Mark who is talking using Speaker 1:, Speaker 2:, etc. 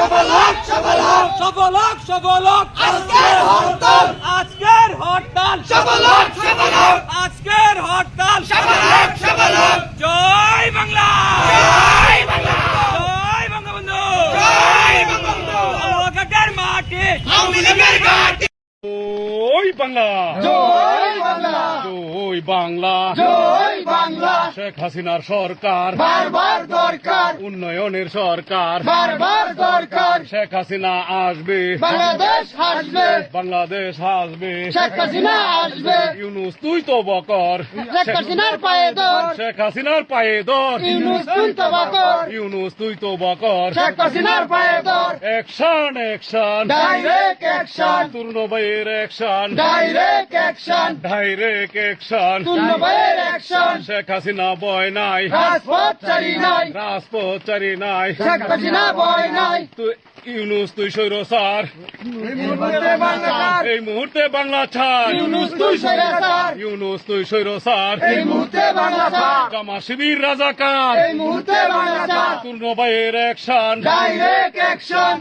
Speaker 1: সফল হোক সফল হোক।
Speaker 2: সফল হোক সফল হোক।
Speaker 1: আজকের হরতাল।
Speaker 2: আজকের হরতাল।
Speaker 1: সফল হোক সফল হোক।
Speaker 2: আজকের হরতাল।
Speaker 1: সফল হোক সফল হোক।
Speaker 2: জয় বাংলা।
Speaker 1: জয় বাংলা।
Speaker 2: জয় বঙ্গবন্ধু।
Speaker 1: জয় বঙ্গবন্ধু।
Speaker 2: মাটি।
Speaker 1: ঘাটি।
Speaker 2: বাংলা।
Speaker 1: জয় বাংলা।
Speaker 2: ওই বাংলা।
Speaker 1: জয় বাংলা
Speaker 2: শেখ হাসিনার সরকার।
Speaker 1: বারবার দরকার।
Speaker 2: উন্নয়নের সরকার।
Speaker 1: বারবার দরকার।
Speaker 2: শেখ হাসিনা আসবে।
Speaker 1: বাংলাদেশ হাসবে
Speaker 2: বাংলাদেশ আসবে।
Speaker 1: শেখ হাসিনা আসবে।
Speaker 2: ইউনুস তুই তো বকর।
Speaker 1: শেখ হাসিনার পায়ে দর।
Speaker 2: শেখ হাসিনার পায়ে দর।
Speaker 1: ইউনুস তুই তো বাকর।
Speaker 2: ইউনুস তুই তো বকর।
Speaker 1: শেখ হাসিনার পায়ে দর।
Speaker 2: Action action
Speaker 1: direct action
Speaker 2: তুর্নবাইয়ের action
Speaker 1: direct action
Speaker 2: direct action
Speaker 1: তুল্যবাইয়ের action
Speaker 2: Sheikh Hasina বয় নাই।
Speaker 1: রাজপথ চারি নাই
Speaker 2: নাই।
Speaker 1: শেখ হাসিনা ভয় নাই।
Speaker 2: তুই ইউনুস তুই সৈর এই মুহূর্তে বাংলা ছাড়।
Speaker 1: ইউনুস তুই
Speaker 2: ইউনুস তুই সৈর
Speaker 1: এই মুহূর্তে বাংলাদেশ
Speaker 2: জামা শিবির রাজাকার।
Speaker 1: এই মুহূর্তে বাংলাদেশ
Speaker 2: তুর্নবাইয়ের অ্যাকশন
Speaker 1: ডাইরেক্ট অ্যাকশন